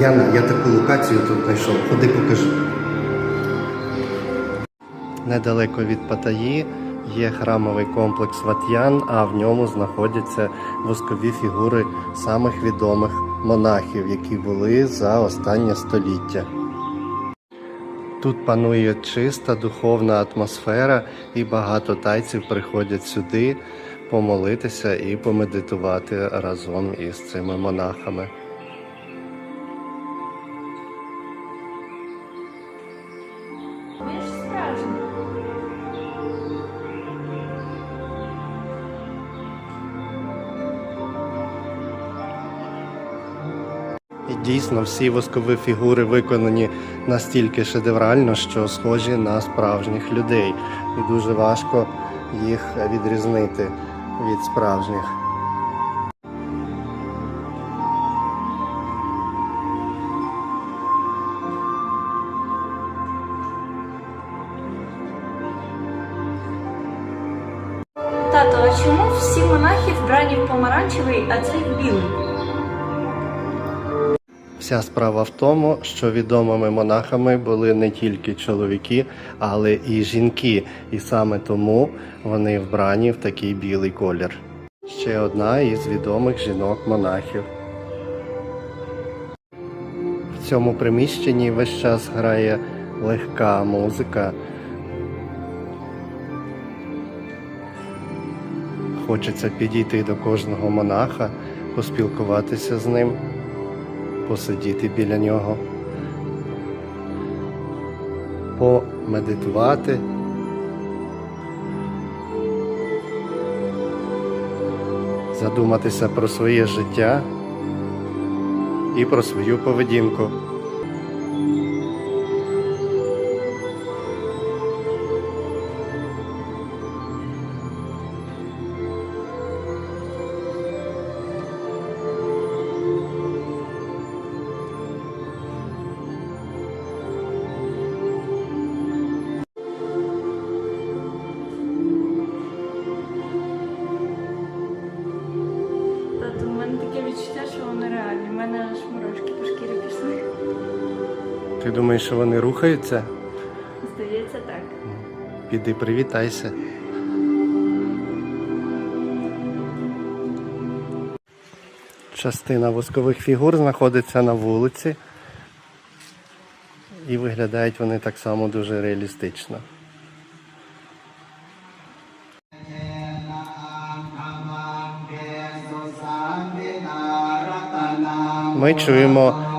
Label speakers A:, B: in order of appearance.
A: Яна, я таку локацію тут знайшов. Ходи покажи. Недалеко від Паттайі є храмовий комплекс Ват'ян, а в ньому знаходяться воскові фігури самих відомих монахів, які були за останнє століття. Тут панує чиста духовна атмосфера, і багато тайців приходять сюди помолитися і помедитувати разом із цими монахами. І дійсно всі воскові фігури виконані настільки шедеврально, що схожі на справжніх людей. І дуже важко їх відрізнити від справжніх.
B: Тато, а чому всі монахи вбрані в помаранчевий, а цей в білий?
A: Вся справа в тому, що відомими монахами були не тільки чоловіки, але і жінки, і саме тому вони вбрані в такий білий колір. Ще одна із відомих жінок-монахів. В цьому приміщенні весь час грає легка музика. Хочеться підійти до кожного монаха, поспілкуватися з ним посидіти біля нього, помедитувати. Задуматися про своє життя і про свою поведінку.
B: Відчуття, що вони реальні. У мене аж мурашки по шкірі пішли.
A: Ти думаєш, що вони рухаються?
B: Здається, так.
A: Піди привітайся. Частина воскових фігур знаходиться на вулиці. І виглядають вони так само дуже реалістично. Ми чуємо